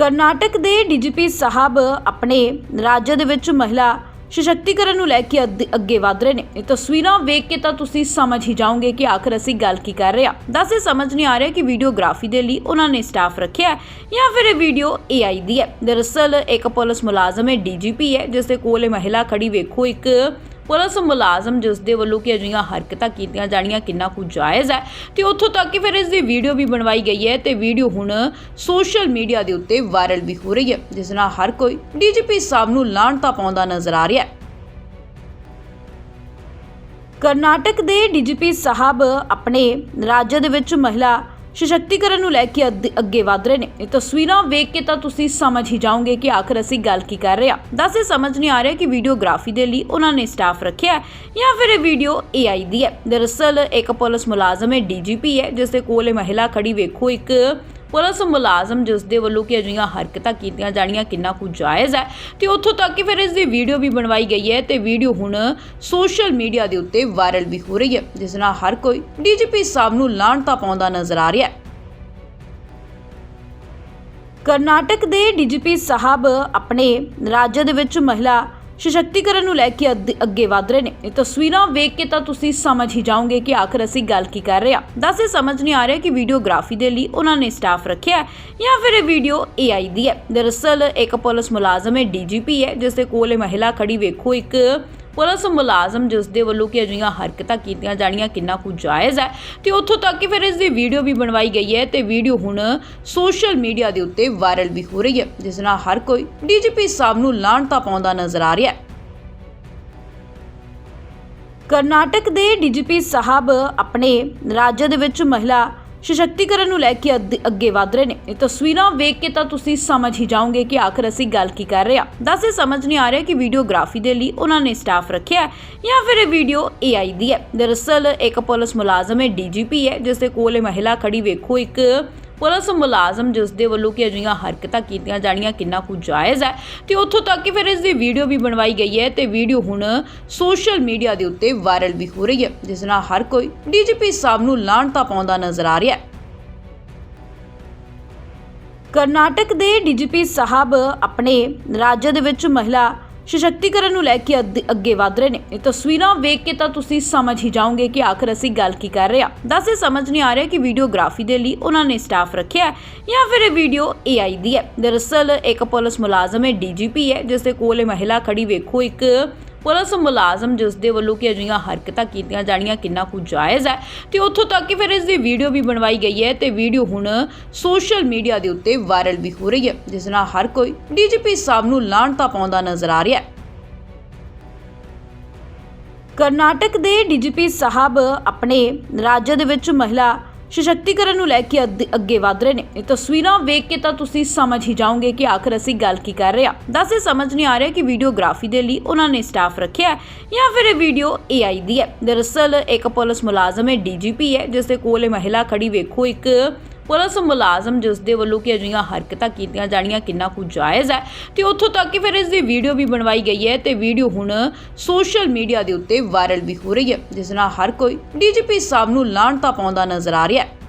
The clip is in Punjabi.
ਕਰਨਾਟਕ ਦੇ ਡੀਜੀਪੀ ਸਾਹਿਬ ਆਪਣੇ ਰਾਜ ਦੇ ਵਿੱਚ ਮਹਿਲਾ ਸਸ਼ਕਤੀਕਰਨ ਨੂੰ ਲੈ ਕੇ ਅੱਧ- ਅੱਗੇ ਵਧ ਰਹੇ ਨੇ। ਇਹ ਤਸਵੀਰਾਂ ਵੇਖ ਕੇ ਤਾਂ ਤੁਸੀਂ ਸਮਝ ਹੀ ਜਾਓਗੇ ਕਿ ਆਖਰ ਅਸੀਂ ਗੱਲ ਕੀ ਕਰ ਰਹੇ ਹਾਂ। ਦੱਸ ਇਹ ਸਮਝ ਨਹੀਂ ਆ ਰਿਹਾ ਕਿ ਵੀਡੀਓਗ੍ਰਾਫੀ ਦੇ ਲਈ ਉਹਨਾਂ ਨੇ ਸਟਾਫ ਰੱਖਿਆ ਹੈ ਜਾਂ ਫਿਰ ਇਹ ਵੀਡੀਓ AI ਦੀ ਹੈ। ਦਰਅਸਲ ਇੱਕ ਪੁਲਿਸ ਮੁਲਾਜ਼ਮ ਹੈ, ਡੀਜੀਪੀ ਹੈ, ਜਿਸ ਦੇ ਕੋਲ ਇਹ ਮਹਿਲਾ ਖੜੀ ਵੇਖੋ, ਇੱਕ ਪੁਲਿਸ ਮੁਲਾਜ਼ਮ ਜਿਸ ਦੇ ਵੱਲੋਂ ਕਿ ਅਜਿਹੀਆਂ ਹਰਕਤਾਂ ਕੀਤੀਆਂ ਜਾਣੀਆਂ ਕਿੰਨਾ ਕੁ ਜਾਇਜ਼ ਹੈ ਤੇ ਉੱਥੋਂ ਤੱਕ ਕਿ ਫਿਰ ਇਸ ਦੀ ਵੀਡੀਓ ਵੀ ਬਣਵਾਈ ਗਈ ਹੈ ਤੇ ਵੀਡੀਓ ਹੁਣ ਸੋਸ਼ਲ ਮੀਡੀਆ ਦੇ ਉੱਤੇ ਵਾਇਰਲ ਵੀ ਹੋ ਰਹੀ ਹੈ, ਜਿਸ ਨਾਲ ਹਰ ਕੋਈ ਡੀਜੀਪੀ ਸਾਹਿਬ ਨੂੰ ਲਾਹਣਤਾ ਪਾਉਂਦਾ ਨਜ਼ਰ ਆ ਰਿਹਾ ਹੈ। ਕਰਨਾਟਕ ਦੇ ਡੀਜੀਪੀ ਸਾਹਿਬ ਆਪਣੇ ਰਾਜ ਦੇ ਵਿੱਚ ਮਹਿਲਾ ਸਸ਼ਕਤੀਕਰਨ ਨੂੰ ਲੈ ਕੇ ਅੱਧ- ਅੱਗੇ ਵਧ ਰਹੇ ਨੇ। ਇਹ ਤਸਵੀਰਾਂ ਵੇਖ ਕੇ ਤਾਂ ਤੁਸੀਂ ਸਮਝ ਹੀ ਜਾਓਗੇ ਕਿ ਆਖਰ ਅਸੀਂ ਗੱਲ ਕੀ ਕਰ ਰਹੇ ਹਾਂ। ਦੱਸ ਇਹ ਸਮਝ ਨਹੀਂ ਆ ਰਿਹਾ ਕਿ ਵੀਡੀਓਗ੍ਰਾਫੀ ਦੇ ਲਈ ਉਹਨਾਂ ਨੇ ਸਟਾਫ ਰੱਖਿਆ ਹੈ ਜਾਂ ਫਿਰ ਇਹ ਵੀਡੀਓ AI ਦੀ ਹੈ। ਦਰਅਸਲ ਇੱਕ ਪੁਲਿਸ ਮੁਲਾਜ਼ਮ ਹੈ, ਡੀਜੀਪੀ ਹੈ ਜਿਸ ਦੇ ਕੋਲ ਇਹ ਮਹਿਲਾ ਖੜੀ ਵੇਖੋ, ਇੱਕ ਪੁਲਿਸ ਮੁਲਾਜ਼ਮ ਜਿਸ ਦੇ ਵੱਲੋਂ ਕਿ ਅਜਿਹੀਆਂ ਹਰਕਤਾਂ ਕੀਤੀਆਂ ਜਾਣੀਆਂ ਕਿੰਨਾ ਕੁ ਜਾਇਜ਼ ਹੈ ਤੇ ਉੱਥੋਂ ਤੱਕ ਕਿ ਫਿਰ ਇਸ ਦੀ ਵੀਡੀਓ ਵੀ ਬਣਵਾਈ ਗਈ ਹੈ ਤੇ ਵੀਡੀਓ ਹੁਣ ਸੋਸ਼ਲ ਮੀਡੀਆ ਦੇ ਉੱਤੇ ਵਾਇਰਲ ਵੀ ਹੋ ਰਹੀ ਹੈ, ਜਿਸ ਨਾਲ ਹਰ ਕੋਈ ਡੀਜੀਪੀ ਸਾਹਿਬ ਨੂੰ ਲਾਹਣਤਾ ਪਾਉਂਦਾ ਨਜ਼ਰ ਆ ਰਿਹਾ ਹੈ। ਕਰਨਾਟਕ ਦੇ ਡੀਜੀਪੀ ਸਾਹਿਬ ਆਪਣੇ ਰਾਜ ਦੇ ਵਿੱਚ ਮਹਿਲਾ ਸਸ਼ਕਤੀਕਰਨ ਨੂੰ ਲੈ ਕੇ ਅੱਧ- ਅੱਗੇ ਵਧ ਰਹੇ ਨੇ। ਇਹ ਤਸਵੀਰਾਂ ਵੇਖ ਕੇ ਤਾਂ ਤੁਸੀਂ ਸਮਝ ਹੀ ਜਾਓਗੇ ਕਿ ਆਖਰ ਅਸੀਂ ਗੱਲ ਕੀ ਕਰ ਰਹੇ ਹਾਂ। ਦੱਸ ਇਹ ਸਮਝ ਨਹੀਂ ਆ ਰਿਹਾ ਕਿ ਵੀਡੀਓਗ੍ਰਾਫੀ ਦੇ ਲਈ ਉਹਨਾਂ ਨੇ ਸਟਾਫ ਰੱਖਿਆ ਜਾਂ ਫਿਰ ਇਹ ਵੀਡੀਓ AI ਦੀ ਹੈ। ਦਰਅਸਲ ਇੱਕ ਪੁਲਿਸ ਮੁਲਾਜ਼ਮ ਹੈ, ਡੀਜੀਪੀ ਹੈ ਜਿਸ ਦੇ ਕੋਲ ਇਹ ਮਹਿਲਾ ਖੜੀ ਵੇਖੋ, ਇੱਕ ਪੁਲਿਸ ਮੁਲਾਜ਼ਮ ਜਿਸ ਦੇ ਵੱਲੋਂ ਕਿ ਅਜਿਹੀਆਂ ਹਰਕਤਾਂ ਕੀਤੀਆਂ ਜਾਣੀਆਂ ਕਿੰਨਾ ਕੁ ਜਾਇਜ਼ ਹੈ ਤੇ ਉੱਥੋਂ ਤੱਕ ਕਿ ਫਿਰ ਇਸ ਦੀ ਵੀਡੀਓ ਵੀ ਬਣਵਾਈ ਗਈ ਹੈ ਤੇ ਵੀਡੀਓ ਹੁਣ ਸੋਸ਼ਲ ਮੀਡੀਆ ਦੇ ਉੱਤੇ ਵਾਇਰਲ ਵੀ ਹੋ ਰਹੀ ਹੈ, ਜਿਸ ਨਾਲ ਹਰ ਕੋਈ ਡੀਜੀਪੀ ਸਾਹਿਬ ਨੂੰ ਲਾਹਣਤਾ ਪਾਉਂਦਾ ਨਜ਼ਰ ਆ ਰਿਹਾ ਹੈ। ਕਰਨਾਟਕ ਦੇ ਡੀਜੀਪੀ ਸਾਹਿਬ ਆਪਣੇ ਰਾਜ ਦੇ ਵਿੱਚ ਮਹਿਲਾ ਸਸ਼ਕਤੀਕਰਨ ਨੂੰ ਲੈ ਕੇ ਅੱਧ- ਅੱਗੇ ਵਧ ਰਹੇ ਨੇ। ਇਹ ਤਸਵੀਰਾਂ ਵੇਖ ਕੇ ਤਾਂ ਤੁਸੀਂ ਸਮਝ ਹੀ ਜਾਓਗੇ ਕਿ ਆਖਰ ਅਸੀਂ ਗੱਲ ਕੀ ਕਰ ਰਹੇ ਹਾਂ। ਦੱਸ ਇਹ ਸਮਝ ਨਹੀਂ ਆ ਰਿਹਾ ਕਿ ਵੀਡੀਓਗ੍ਰਾਫੀ ਦੇ ਲਈ ਉਹਨਾਂ ਨੇ ਸਟਾਫ ਰੱਖਿਆ ਹੈ ਜਾਂ ਫਿਰ ਇਹ ਵੀਡੀਓ AI ਦੀ ਹੈ। ਦਰਅਸਲ ਇੱਕ ਪੁਲਿਸ ਮੁਲਾਜ਼ਮ ਹੈ ਡੀਜੀਪੀ ਹੈ ਜਿਸ ਦੇ ਕੋਲ ਇਹ ਮਹਿਲਾ ਖੜੀ ਵੇਖੋ, ਇੱਕ ਪੁਲਿਸ ਮੁਲਾਜ਼ਮ ਜਿਸ ਦੇ ਵੱਲੋਂ ਕਿ ਅਜਿਹੀਆਂ ਹਰਕਤਾਂ ਕੀਤੀਆਂ ਜਾਣੀਆਂ ਕਿੰਨਾ ਕੁ ਜਾਇਜ਼ ਹੈ ਤੇ ਉੱਥੋਂ ਤੱਕ ਕਿ ਫਿਰ ਇਸ ਦੀ ਵੀਡੀਓ ਵੀ ਬਣਵਾਈ ਗਈ ਹੈ ਤੇ ਵੀਡੀਓ ਹੁਣ ਸੋਸ਼ਲ ਮੀਡੀਆ ਦੇ ਉੱਤੇ ਵਾਇਰਲ ਵੀ ਹੋ ਰਹੀ ਹੈ, ਜਿਸ ਨਾਲ ਹਰ ਕੋਈ ਡੀਜੀਪੀ ਸਾਹਿਬ ਨੂੰ ਲਾਹਣਤਾ ਪਾਉਂਦਾ ਨਜ਼ਰ ਆ ਰਿਹਾ ਹੈ। ਕਰਨਾਟਕ ਦੇ ਡੀਜੀਪੀ ਸਾਹਿਬ ਆਪਣੇ ਰਾਜ ਦੇ ਵਿੱਚ ਮਹਿਲਾ ਸਸ਼ਕਤੀਕਰਨ ਨੂੰ ਲੈ ਕੇ ਅੱਧ- ਅੱਗੇ ਵਧ ਰਹੇ ਨੇ। ਇਹ ਤਸਵੀਰਾਂ ਵੇਖ ਕੇ ਤਾਂ ਤੁਸੀਂ ਸਮਝ ਹੀ ਜਾਓਗੇ ਕਿ ਆਖਰ ਅਸੀਂ ਗੱਲ ਕੀ ਕਰ ਰਹੇ ਹਾਂ। ਦੱਸ ਇਹ ਸਮਝ ਨਹੀਂ ਆ ਰਿਹਾ ਕਿ ਵੀਡੀਓਗ੍ਰਾਫੀ ਦੇ ਲਈ ਉਹਨਾਂ ਨੇ ਸਟਾਫ ਰੱਖਿਆ ਹੈ ਜਾਂ ਫਿਰ ਇਹ ਵੀਡੀਓ AI ਦੀ ਹੈ। ਦਰਅਸਲ ਇੱਕ ਪੁਲਿਸ ਮੁਲਾਜ਼ਮ ਹੈ, ਡੀਜੀਪੀ ਹੈ ਜਿਸ ਦੇ ਕੋਲ ਇਹ ਮਹਿਲਾ ਖੜੀ ਵੇਖੋ, ਇੱਕ ਪੁਲਿਸ ਮੁਲਾਜ਼ਮ ਜਿਸ ਦੇ ਵੱਲੋਂ ਕਿ ਅਜਿਹੀਆਂ ਹਰਕਤਾਂ ਕੀਤੀਆਂ ਜਾਣੀਆਂ ਕਿੰਨਾ ਕੁ ਜਾਇਜ਼ ਹੈ ਤੇ ਉੱਥੋਂ ਤੱਕ ਕਿ ਫਿਰ ਇਸ ਦੀ ਵੀਡੀਓ ਵੀ ਬਣਵਾਈ ਗਈ ਹੈ ਤੇ ਵੀਡੀਓ ਹੁਣ ਸੋਸ਼ਲ ਮੀਡੀਆ ਦੇ ਉੱਤੇ ਵਾਇਰਲ ਵੀ ਹੋ ਰਹੀ ਹੈ, ਜਿਸ ਨਾਲ ਹਰ ਕੋਈ ਡੀਜੀਪੀ ਸਾਹਿਬ ਨੂੰ ਲਾਹਣਤਾ ਪਾਉਂਦਾ ਨਜ਼ਰ ਆ ਰਿਹਾ ਹੈ। ਕਰਨਾਟਕ ਦੇ ਡੀਜੀਪੀ ਸਾਹਿਬ ਆਪਣੇ ਰਾਜ ਦੇ ਵਿੱਚ ਮਹਿਲਾ ਸਸ਼ਕਤੀਕਰਨ ਨੂੰ ਲੈ ਕੇ ਅੱਧ- ਅੱਗੇ ਵਧ ਰਹੇ ਨੇ। ਇਹ ਤਸਵੀਰਾਂ ਵੇਖ ਕੇ ਤਾਂ ਤੁਸੀਂ ਸਮਝ ਹੀ ਜਾਓਗੇ ਕਿ ਆਖਰ ਅਸੀਂ ਗੱਲ ਕੀ ਕਰ ਰਹੇ ਹਾਂ। ਦੱਸ ਇਹ ਸਮਝ ਨਹੀਂ ਆ ਰਿਹਾ ਕਿ ਵੀਡੀਓਗ੍ਰਾਫੀ ਦੇ ਲਈ ਉਹਨਾਂ ਨੇ ਸਟਾਫ ਰੱਖਿਆ ਜਾਂ ਫਿਰ ਇਹ ਵੀਡੀਓ AI ਦੀ ਹੈ। ਦਰਅਸਲ ਇੱਕ ਪੁਲਿਸ ਮੁਲਾਜ਼ਮ ਹੈ ਡੀਜੀਪੀ ਹੈ ਜਿਸ ਹੈ ਜਿਸ ਦੇ ਸਮਝ ਨਹੀਂ ਆ ਰਿਹਾ ਕਿ ਵੀਡੀਓਗ੍ਰਾਫੀ ਦੇ ਲਈ ਉਹਨਾਂ ਨੇ ਸਟਾਫ ਰੱਖਿਆ ਹੈ ਜਾਂ ਫਿਰ ਇਹ ਵੀਡੀਓ AI ਦੀ ਹੈ ਦਰਅਸਲ ਇੱਕ ਪੁਲਿਸ ਮੁਲਾਜ਼ਮ ਹੈ ਡੀਜੀਪੀ ਹੈ ਜਿਸ ਦੇ ਕੋਲ ਇਹ ਮਹਿਲਾ ਖੜੀ ਵੇਖੋ, ਇੱਕ ਪੁਲਿਸ ਮੁਲਾਜ਼ਮ ਜਿਸ ਦੇ ਵੱਲੋਂ ਕਿ ਅਜਿਹੀਆਂ ਹਰਕਤਾਂ ਕੀਤੀਆਂ ਜਾਣੀਆਂ ਕਿੰਨਾ ਕੁ ਜਾਇਜ਼ ਹੈ ਤੇ ਉੱਥੋਂ ਤੱਕ ਕਿ ਫਿਰ ਇਸ ਦੀ ਵੀਡੀਓ ਵੀ ਬਣਵਾਈ ਗਈ ਹੈ ਤੇ ਵੀਡੀਓ ਹੁਣ ਸੋਸ਼ਲ ਮੀਡੀਆ ਦੇ ਉੱਤੇ ਵਾਇਰਲ ਵੀ ਹੋ ਰਹੀ ਹੈ, ਜਿਸ ਨਾਲ ਹਰ ਕੋਈ ਡੀਜੀਪੀ ਸਾਹਿਬ ਨੂੰ ਲਾਹਣਤਾ ਪਾਉਂਦਾ ਨਜ਼ਰ ਆ ਰਿਹਾ ਹੈ।